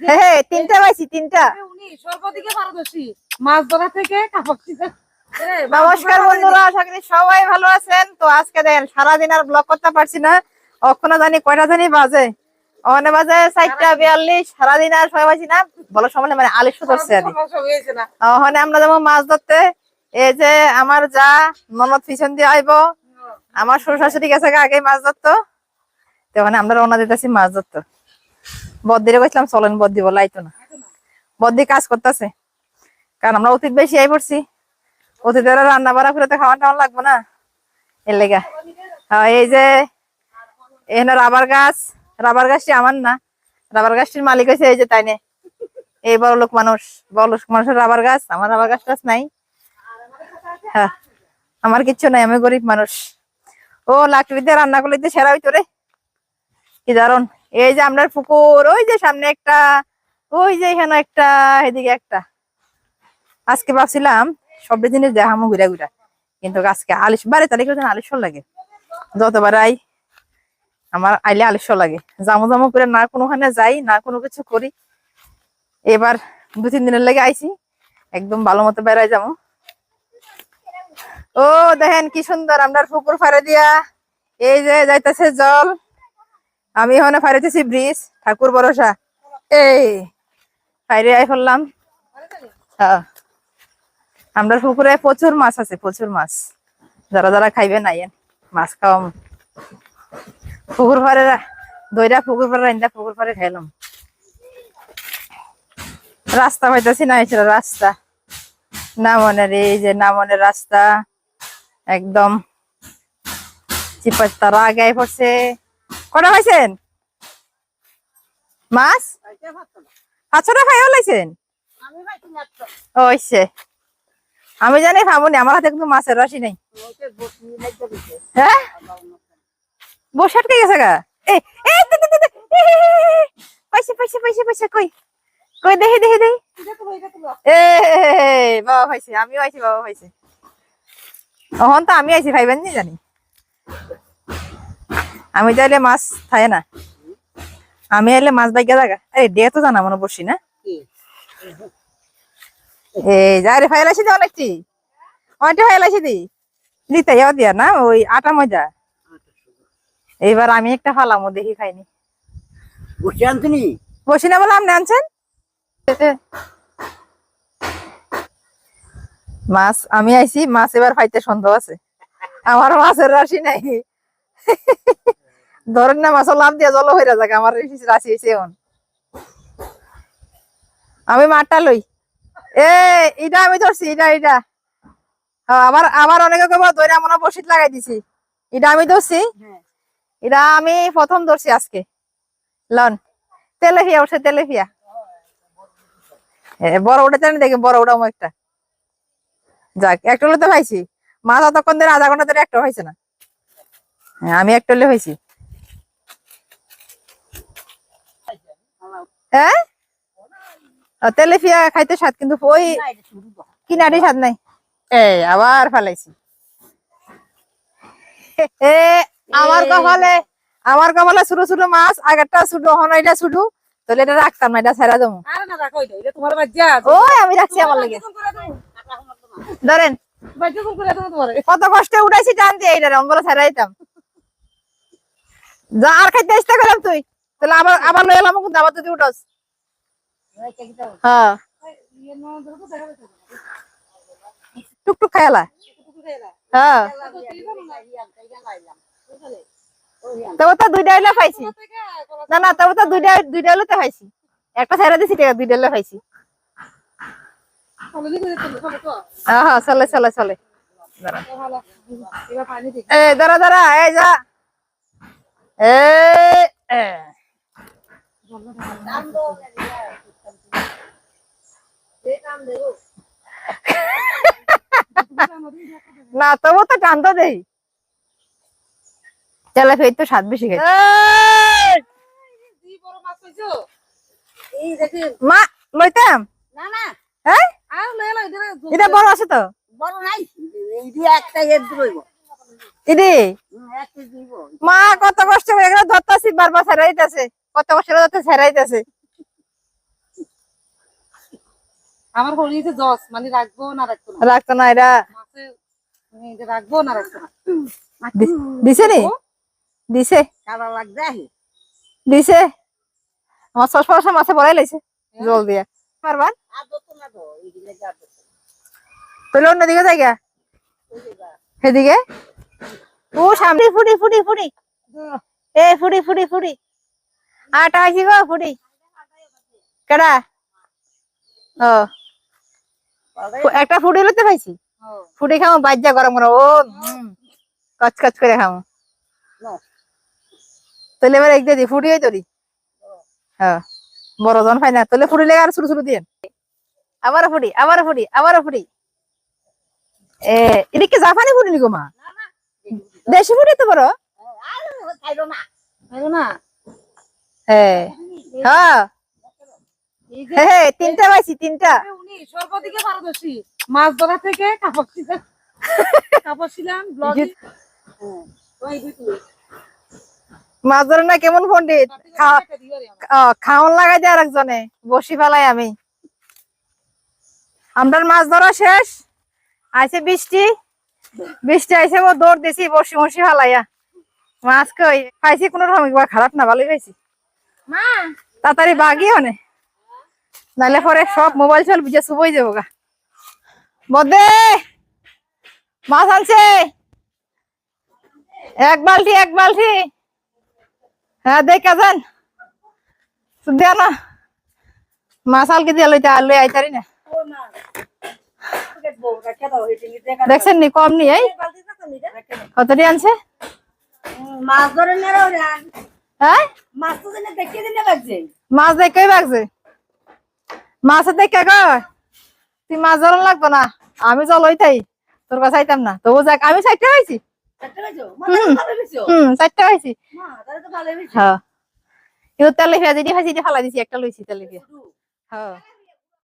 হ্যাঁ তিনটা পাইছি তিনটা। উনি সর্বদিকে পারদর্শী। মাছ ধরা থেকে কাপড় শিখা- এ, মাছ নমস্কার বন্ধুরা আশা করি সবাই ভালো আছেন। তো আজকে দেখেন সারাদিন আর ব্লগ করতে পারছি না। অক্ষণ জানি কয়টা জানি বাজে। ওখানে বাজে চারটা বিয়াল্লিশ। সারাদিন আর সবাই পাচ্ছি না। বলো সময় মানে আলিশ ধরছে আর ওখানে আমরা যেমন মাছ ধরতে। এই যে আমার যা ননদ পিছন দিয়ে আইবো। আমার শ্বশুর শাশুড়ি গেছে আগে মাছ ধরতো। তো ওখানে আমরা রওনা দিতেছি মাছ ধরতো। বদ্দিরে কইছিলাম, চলেন বদ্দি বলে আইতো না। বদ্দি কাজ করতেছে। কারণ আমরা অতীত বেশি আই পড়ছি। অতীতের রান্না বাড়া করে তো খাওয়া টাওয়া লাগবো না। এর লেগা। এই যে, এখানে রাবার গাছ। রাবার গাছটি আমার না। রাবার গাছটির মালিক হয়েছে এই যে তাই নে এই বড় লোক মানুষ। বড় লোক মানুষের রাবার গাছ। আমার রাবার গাছ টাছ নাই। হ্যাঁ আমার কিচ্ছু নাই। আমি গরিব মানুষ। ও লাকড়ি দিয়ে রান্না করলে সেরা হইতো রে। কি দারুণ এই যে আপনার পুকুর, ওই যে সামনে একটা, ওই যে এখানে একটা, এদিকে একটা। আজকে ভাবছিলাম সব জিনিস দেখামো ঘুরা ঘুরা। কিন্তু আজকে আলিশ বারে তারিখে আলিশ লাগে। যতবার আই, আমার আইলে আলিশ লাগে। জামু জামু করে না কোনোখানে যাই, না কোনো কিছু করি। এবার দু তিন দিনের লেগে আইছি, একদম ভালো মতো বেড়াই যাব। ও দেখেন কি সুন্দর আমরা পুকুর ফাড়ে দিয়া। এই যে যাইতেছে জল। আমি ওখানে ফাড়াইতেছি ব্রিজ, ঠাকুর ভরসা। এই, ফাইরে আই ফেললাম হ্যাঁ। আমরা পুকুরে প্রচুর মাছ আছে, প্রচুর মাছ। যারা যারা খাইবে নাই মাছ খাওয়াম। পুকুর পাড়ে দইরা পুকুর পাড়ে রান্দা পুকুর পাড়ে খাইলাম। রাস্তা পাইতেছি না এছাড়া রাস্তা। নামনের এই যে নামনের রাস্তা। একদম। চিপার তারা আগে পড়ছে। কটা পাইছেন মাছ পাঁচশোটা খাইও লাইছেন আমি ভাই তুমি ওইছে আমি জানি খাবনি আমার হাতে কিন্তু মাছের রাশি নেই বসি হ্যাঁ আটকে গেছে গা কই কই দেখি দেখি দেখি বাবা পাইছে আমিও আইছি বাবা তখন তো আমি আইছি ভাইবেন নি জানি আমি তাইলে মাছ থাকে না। আমি এলে মাছ বাইকা জায়গা আরে ডে তো জানা মনে বসি না। কি? এই যা রে অনেকটি। দি। দিতে দিয়া না ওই আটা মজা এইবার আমি একটা ফালামো দেখি খাইনি। বসে আনছিনি বসি না বলে আপনি আনছেন? মাছ আমি আইছি মাছ এবার ফাইতে সন্দেহ আছে। আমার মাছের রাশি নাই। ধরেন না মাছ লাভ দিয়ে জল হইরা যাক আমার রাশি হয়েছে এখন। আমি মাঠটা লই। এ এটা আমি ধরছি এটা এটা হ্যাঁ, আবার আবার অনেকে কব দইরা মনে বসিত লাগাই দিছি। এটা আমি ধরছি। হ্যাঁ। এটা আমি প্রথম ধরছি আজকে। লন তেলেফিয়া উঠছে তেলেফিয়া। এ, বড় উঠে জানি দেখি বড় উঠাম একটা। যাক একটা হলে তো পাইছি মাছ অতক্ষণ ধরে আধা ঘণ্টা ধরে একটা হয়েছে না। হ্যাঁ, আমি একটা হলে হয়েছি হ্যাঁ? ও, তেলেফিয়া খাইতে স্বাদ কিন্তু ওই কিনারি স্বাদ নাই। এই আবার ফেলাইছি। এ আমার কপালে আমার কপালে ছোট ছোট মাছ আগেরটা ছোট হন এটা ছোট। তাহলে এটা রাখতাম না এটা ছেড়া দেবো ওই আমি রাখছি আমার লেগে। ধরেন। কত কষ্টে উঠাইছি টান দিয়ে এইটা বলে ছেড়া দিতাম। যা আর খাইতে ইচ্ছা করলাম তুই। তাহলে আবার আবার লয়ে এলাম কিন্তু, আবার যদি উঠাস। হ্যাঁ। টুকটুক খাইলা হ্যাঁ। দুইটা হইলে না না, তবে তো দুইটা দুইটা পাইছি। হ্যাঁ হ্যাঁ চলে চলে দাঁড়া। এ দাঁড়া এই যা। এ। না তবু তো টান তো দেই। চলে ফের তো স্বাদ বেশি খাই। মা লইতাম? না না। হ্যাঁ? এটা বড় আছে তো? বড় নাই। একটা এর দিবইব ইদি? মা কত কষ্ট করে ধরতাছি বারবার ছেড়াইতেছে। কত করে ধরতে ছেড়াইতেছে। আমার হলিতে জস মানে রাখব না রাখব না? রাখতো না মাছে মানে রাখব না রাখব না। দিছে নি? দিছে? কারা লাগবে দিছে? আমার মাছে লাইছে জল দিয়া। পারবান তাহলে অন্যদিকে যাই গা। সেদিকে? ও সামনে ফুটি ফুটি ফুটি। এ ফুটি ফুটি ফুটি। আটা আইছি গো ফুটি কেডা? ও। একটা ফুটি লইতে পাইছি? ফুটি খামো বাজ্যা গরম গরম। ও করে খামো। তাহলে এবার এক দিয়ে ফুটি হই তোরি। হ্যাঁ বড় জন পাই না। তাহলে ফুটি লেগে আর শুরু শুরু দিয়ে আবারও ফুটি আবারও ফুটি আবারও ফুটি এ এদিকে জাপানি ফুটি নিগো মা? দেশি ফুটি তো বড়। না। হ্যাঁ। হ্যাঁ। হ্যাঁ মাছ ধরা না কেমন পন্ডিত খা- খাওন লাগাই দেয় আরেকজনে, বসি ফেলাই আমি। আমরা মাছ ধরা শেষ, আইছে বৃষ্টি। বৃষ্টি আইছে ও দৌড় দিছি বসি মসি ফেলাইয়া। মাছ কই? পাইছি কোনো রকম খারাপ না, ভালোই পাইছি। তাড়াতাড়ি বাগি হনে। নাহলে পরে সব মোবাইল চল বুঝে শুভই যাব গা। বদে মাছ আনছে। এক বালতি এক বালতি। হ্যাঁ দেখা যান দেয়া না মাছ আলকে দিয়ে লইতে আলু আইতারি না। দেখছেন নি কম নি এই? কতটি আনছে? মাছ ধরে হ্যাঁ? মাছ তো জানে দেখিয়ে দিনে লাগছে মাছ দেখেই বাগছে। মাছের দেখে কয় তুই মাছ ধরন লাগবো না। আমি জল হইতাই তোর কাছে আইতাম না। তবু যাক আমি চারটে পাইছি। হুম চারটে পাইছি। হ্যাঁ কিন্তু তেলে ফেয়া যদি ভাজি ফালা দিছি একটা লইছি তেলে ফেয়া হ্যাঁ